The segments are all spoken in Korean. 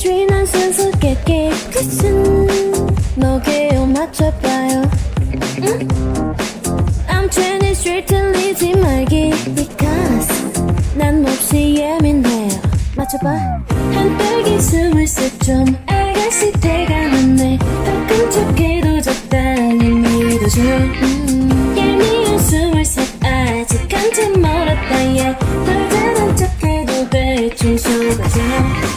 진한 수수께끼 끝은 너게요 맞춰봐요. 응? 아무튼 이 street 들리지 말기 Because 난 몹시 예민해요. 맞춰봐. 한떨기 숨을 쉬좀 아가씨 때가 났네. 가끔 척해도 적당히 믿어줘. 음, 얄미운 숨을 셋 아직 한참 멀었다 yeah 널잘난 척해도 대충 속아줘.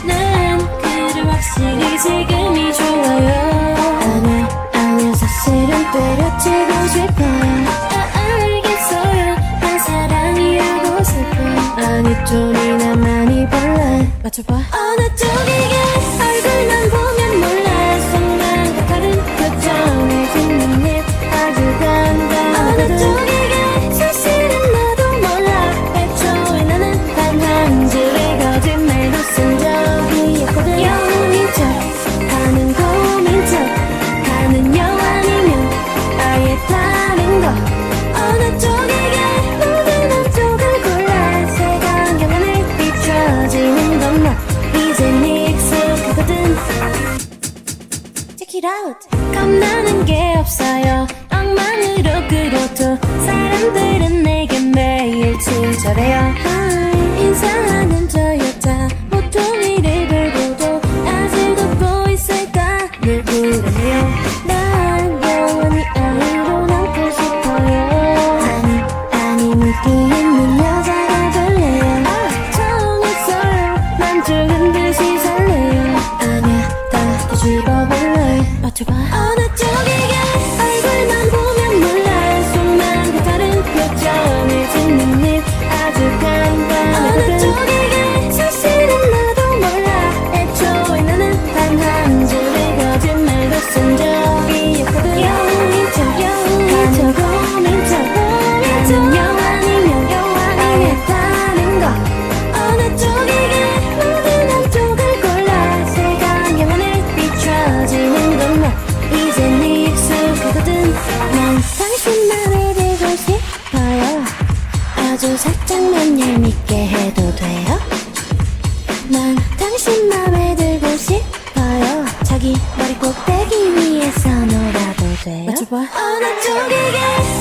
난 확실히 지금이 좋아요. 아니야 아니야. 사실은 때려치고 싶어요. 아 알겠어요. 난 사랑이라고 슬퍼 아니 좀이나 많이 볼래. 맞춰봐 it out. 겁나는 게 없어요. 엉망으로 그려도 사람들은 내게 매일 친절해요. Hi, 인사하는 저 여자 보통 이를 불고도 아직 웃고 있을까? 늘 불안해요. 난 영원히 아이로 남고 싶어요. 아니 아니 있는 여자 아주 살짝만 얄밉게 해도 돼요? 난 당신 맘에 들고 싶어요 자기 머리 꼭대기 위에서 놀아도 돼요? 어느 쪽이겠어